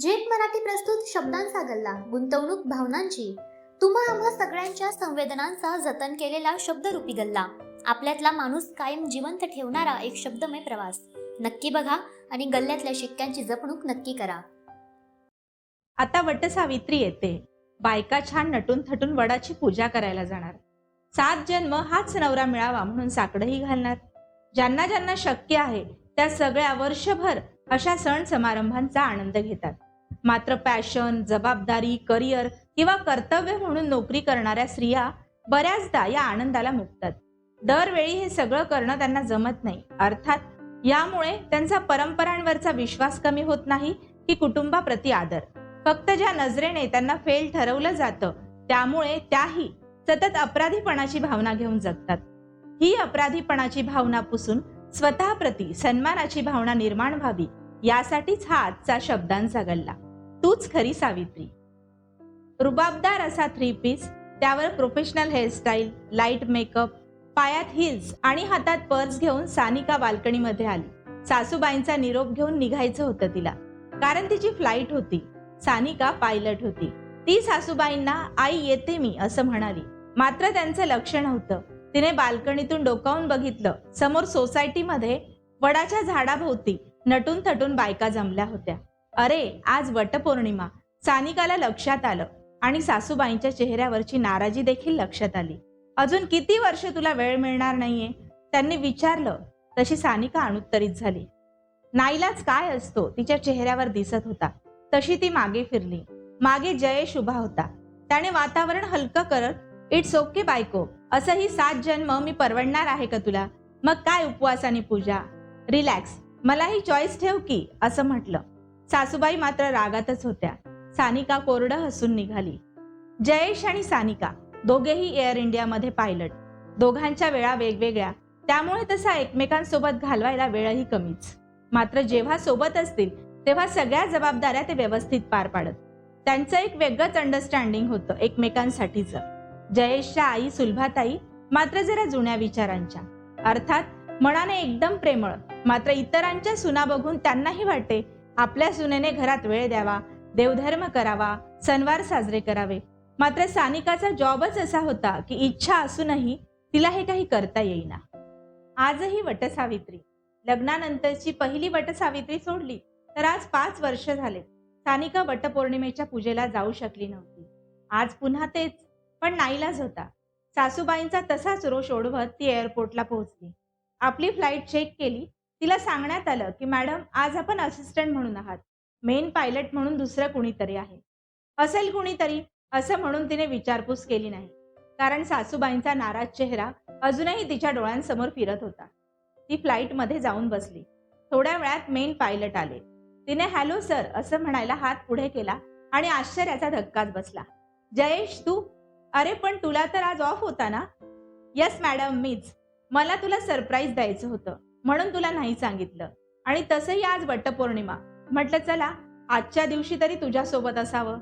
झेप मराठी प्रस्तुत शब्दांचा गल्ला गुंतवणूक भावनांची. तुम्हा आम्हा सगळ्यांच्या संवेदनांचा जतन केलेला शब्दरूपी गल्ला. आपल्यातला माणूस कायम जिवंत ठेवणारा एक शब्दमय प्रवास. नक्की बघा आणि गल्ल्यातल्या शिक्क्यांची जपणूक नक्की करा. आता वटसावित्री येते. बायका छान नटून थटून वडाची पूजा करायला जाणार. सात जन्म हाच नवरा मिळावा म्हणून साकडंही घालणार. ज्यांना ज्यांना शक्य आहे त्या सगळ्या वर्षभर अशा सण समारंभांचा आनंद घेतात. मात्र पॅशन जबाबदारी करिअर किंवा कर्तव्य म्हणून नोकरी करणाऱ्या स्त्रिया बऱ्याचदा या आनंदाला मुकतात. दरवेळी हे सगळं करणं त्यांना जमत नाही. अर्थात यामुळे त्यांचा परंपरांवरचा विश्वास कमी होत नाही की कुटुंबाप्रती आदर. फक्त ज्या नजरेने त्यांना फेल ठरवलं जातं त्यामुळे त्याही सतत अपराधीपणाची भावना घेऊन जगतात. ही अपराधीपणाची भावना पुसून स्वतःप्रती सन्मानाची भावना निर्माण व्हावी यासाठीच हा आजचा शब्दांचा गल्ला. तूच खरी सावित्री. रुबाबदार असा थ्री पीस त्यावर प्रोफेशनल हेअरस्टाईल लाइट मेकअप पायात हिल्स आणि हातात पर्स घेऊन सानिका बाल्कनीमध्ये आली. सासूबाईंचा निरोप घेऊन निघायचं होतं तिला. कारण तिची फ्लाईट होती. सानिका पायलट होती. ती सासूबाईंना आई येते मी असं म्हणाली. मात्र त्यांचं लक्ष नव्हतं. तिने बाल्कनीतून डोकावून बघितलं. समोर सोसायटीमध्ये वडाच्या झाडाभोवती नटून थटून बायका जमल्या होत्या. अरे आज वटपौर्णिमा. सानिकाला लक्षात आलं आणि सासूबाईंच्या चेहऱ्यावरची नाराजी देखील लक्षात आली. अजून किती वर्ष तुला वेळ मिळणार नाहीये? त्यांनी विचारलं. तशी सानिका अनुत्तरित झाली. नाईलाज काय असतो तिच्या चेहऱ्यावर दिसत होता. तशी ती मागे फिरली. मागे जयेश उभा होता. त्याने वातावरण हलकं करत इट्स ओके बायको. असं ही सात जन्म मी परवडणार आहे का तुला? मग काय उपवास आणि पूजा? रिलॅक्स. मला ही चॉईस ठेव की असं म्हटलं. सासूबाई मात्र रागातच होत्या. सानिका कोरडं हसून निघाली. जयेश आणि सानिका दोघेही एअर इंडियामध्ये पायलट. दोघांच्या वेळा वेगवेगळ्या. त्यामुळे तसा एकमेकांसोबत घालवायला वेळही कमीच. मात्र जेव्हा सोबत असतील तेव्हा सगळ्या जबाबदाऱ्या ते व्यवस्थित पार पाडत. त्यांचं एक वेगळंच अंडरस्टँडिंग होतं एकमेकांसाठीचं. जयेशच्या आई सुलभाताई मात्र जरा जुन्या विचारांच्या. अर्थात मनाने एकदम प्रेमळ. मात्र इतरांच्या सुना बघून त्यांनाही वाटते आपल्या सुनेने घरात वेळ द्यावा देवधर्म करावा सणवार साजरे करावे. मात्र सानिकाचा जॉबच असा होता की इच्छा असूनही तिला हे काही करता येईना. आजही वटसावित्री. लग्नानंतरची पहिली वटसावित्री सोडली तर आज पाच वर्ष झाले. सानिका वटपौर्णिमेच्या पूजेला जाऊ शकली नव्हती. आज पुन्हा तेच पण नाईलाज होता. सासूबाईंचा तसाच रोष ओढवत ती एअरपोर्टला पोहोचली. आपली फ्लाईट चेक केली तिला सांगण्यात आलं की मॅडम आज आपण असिस्टंट म्हणून आहात. मेन पायलट म्हणून दुसरं कुणीतरी आहे. असेल कुणीतरी असं म्हणून तिने विचारपूस केली नाही. कारण सासूबाईंचा नाराज चेहरा अजूनही तिच्या डोळ्यांसमोर फिरत होता. ती फ्लाईटमध्ये जाऊन बसली. थोड्या वेळात मेन पायलट आले. तिने हॅलो सर असं म्हणायला हात पुढे केला आणि आश्चर्याचा धक्काच बसला. जयेश तू? अरे पण तुला तर आज ऑफ होता ना? यस मॅडम मीच. मला तुला सरप्राईज द्यायचं होतं. म्हणून तुला नाही सांगितलं. आणि तसंही आज वटपौर्णिमा. म्हटलं चला आजच्या दिवशी तरी तुझ्यासोबत असावं.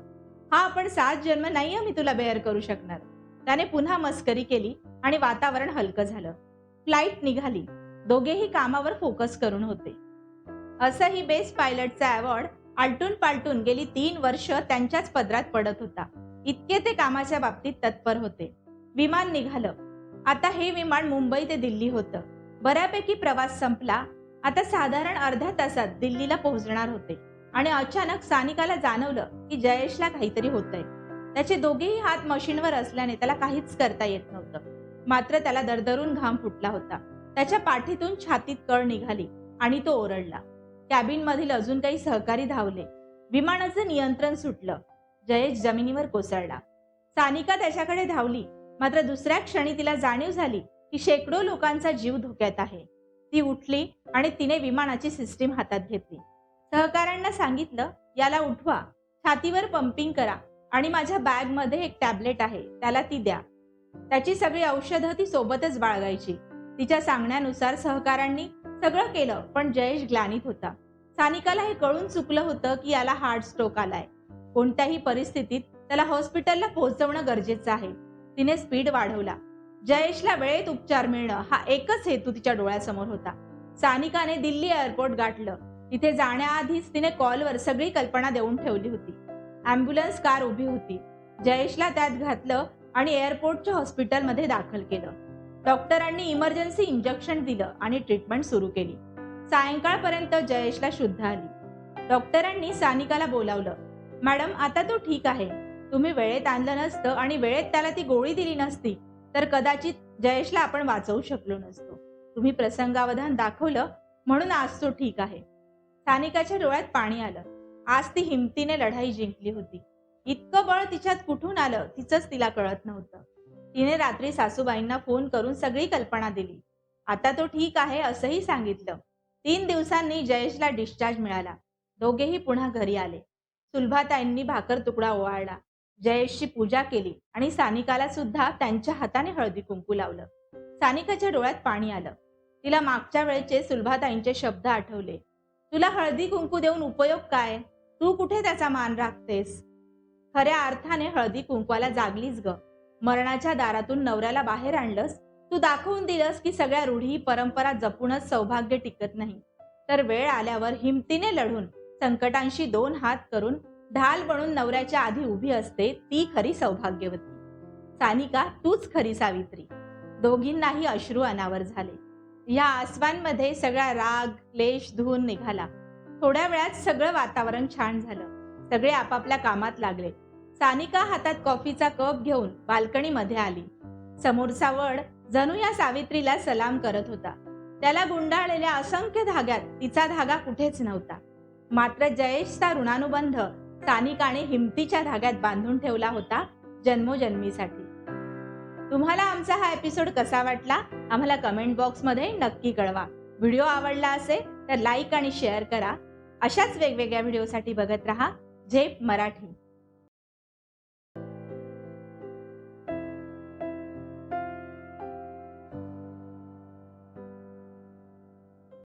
हा आपण सात जन्म नाही मी तुला बेअर करू शकणार. त्याने पुन्हा मस्करी केली आणि वातावरण हलकं झालं. फ्लाईट निघाली. दोघेही कामावर फोकस करून होते. असंही बेस्ट पायलटचा अवॉर्ड आलटून पालटून गेली तीन वर्ष त्यांच्याच पदरात पडत होता. इतके ते कामाच्या बाबतीत तत्पर होते. विमान निघालं. आता हे विमान मुंबई ते दिल्ली होतं. बऱ्यापैकी प्रवास संपला. आता साधारण अर्ध्या तासात दिल्लीला पोहोचणार होते. आणि अचानक सानिकाला जाणवलं की जयेशला काहीतरी होतंय. त्याचे दोघेही हात मशीनवर असल्याने त्याला काहीच करता येत नव्हतं. मात्र त्याला दरदरून घाम फुटला होता. त्याच्या पाठीतून छातीत कळ निघाली आणि तो ओरडला. कॅबिन मधील अजून काही सहकारी धावले. विमानाचं नियंत्रण सुटलं. जयेश जमिनीवर कोसळला. सानिका त्याच्याकडे धावली. मात्र दुसऱ्या क्षणी तिला जाणीव झाली की शेकडो लोकांचा जीव धोक्यात आहे. ती उठली आणि तिने विमानाची सिस्टीम हातात घेतली. सहकाऱ्यांना सांगितलं याला उठवा. छातीवर पंपिंग करा आणि माझ्या बॅगमध्ये एक टॅबलेट आहे. त्याला ती द्या. त्याची सगळी औषधं ती सोबतच बाळगायची. तिच्या सांगण्यानुसार सहकाऱ्यांनी सगळं केलं पण जयेश ग्लानीत होता. सानिकाला हे कळून चुकलं होतं की याला हार्ट स्ट्रोक आलाय. कोणत्याही परिस्थितीत त्याला हॉस्पिटलला पोहोचवणं गरजेचं आहे. तिने स्पीड वाढवला. जयेशला वेळेत उपचार मिळणं हा एकच हेतू तिच्या डोळ्यासमोर होता. सानिकाने दिल्ली एअरपोर्ट गाठलं. तिथे जाण्याआधीच तिने कॉलवर सगळी कल्पना देऊन ठेवली होती. अँब्युलन्स कार उभी होती. जयेशला त्यात घातलं आणि एअरपोर्टच्या हॉस्पिटलमध्ये दाखल केलं. डॉक्टरांनी इमर्जन्सी इंजेक्शन दिलं आणि ट्रीटमेंट सुरू केली. सायंकाळपर्यंत जयेशला शुद्ध आली. डॉक्टरांनी सानिकाला बोलावलं मॅडम आता तो ठीक आहे. तुम्ही वेळेत आणलं नसतं आणि वेळेत त्याला ती गोळी दिली नसती. तर कदाचित जयेशला आपण वाचवू शकलो नसतो. तुम्ही प्रसंगावधान दाखवलं म्हणून आज तो ठीक आहे. सानिकाच्या डोळ्यात पाणी आलं. आज ती हिमतीने लढाई जिंकली होती. इतकं बळ तिच्यात कुठून आलं तिचंच तिला कळत नव्हतं. तिने रात्री सासूबाईंना फोन करून सगळी कल्पना दिली. आता तो ठीक आहे असंही सांगितलं. तीन दिवसांनी जयेशला डिस्चार्ज मिळाला. दोघेही पुन्हा घरी आले. सुलभाताईंनी भाकर तुकडा ओवाळला. जयेशची पूजा केली आणि सानिकाला सुद्धा त्यांच्या हाताने हळदी कुंकू लावलं. सानिकाच्या डोळ्यात पाणी आलं. तिला मागच्या वेळेचे सुलभाताईंचे शब्द आठवले. तुला हळदी कुंकू देऊन उपयोग काय? तू कुठे त्याचा मान राखतेस? खऱ्या अर्थाने हळदी कुंकवाला जागलीच ग. मरणाच्या दारातून नवऱ्याला बाहेर आणलंस? तू दाखवून दिलंस की सगळ्या रूढी परंपरा जपूनच सौभाग्य टिकत नाही. तर वेळ आल्यावर हिमतीने लढून संकटांशी दोन हात करून ढाल बनून नवऱ्याच्या आधी उभी असते ती खरी सौभाग्यवती. सानिका तूच खरी सावित्री. दोघींनाही अश्रू अनावर झाले. या आसवांमध्ये सगळा राग क्लेश धुवून निघाला. थोड्या वेळात सगळं वातावरण छान झालं. सगळे आपापल्या कामात लागले. सानिका हातात कॉफीचा कप घेऊन बाल्कनीमध्ये आली. समोरचा वड जणू या सावित्रीला सलाम करत होता. त्याला गुंडाळलेल्या असंख्य धाग्यात तिचा धागा कुठेच नव्हता. मात्र जयेशचा ऋणानुबंध स्थानिकाने हिमतीच्या धाग्यात बांधून ठेवला होता जन्मोजन्मीसाठी. तुम्हाला आमचा हा एपिसोड कसा वाटला? आम्हाला कमेंट बॉक्समध्ये नक्की कळवा. व्हिडिओ आवडला असेल तर लाईक आणि शेअर करा. अशाच वेगवेगळ्या व्हिडिओसाठी बघत राहा. झेप मराठी.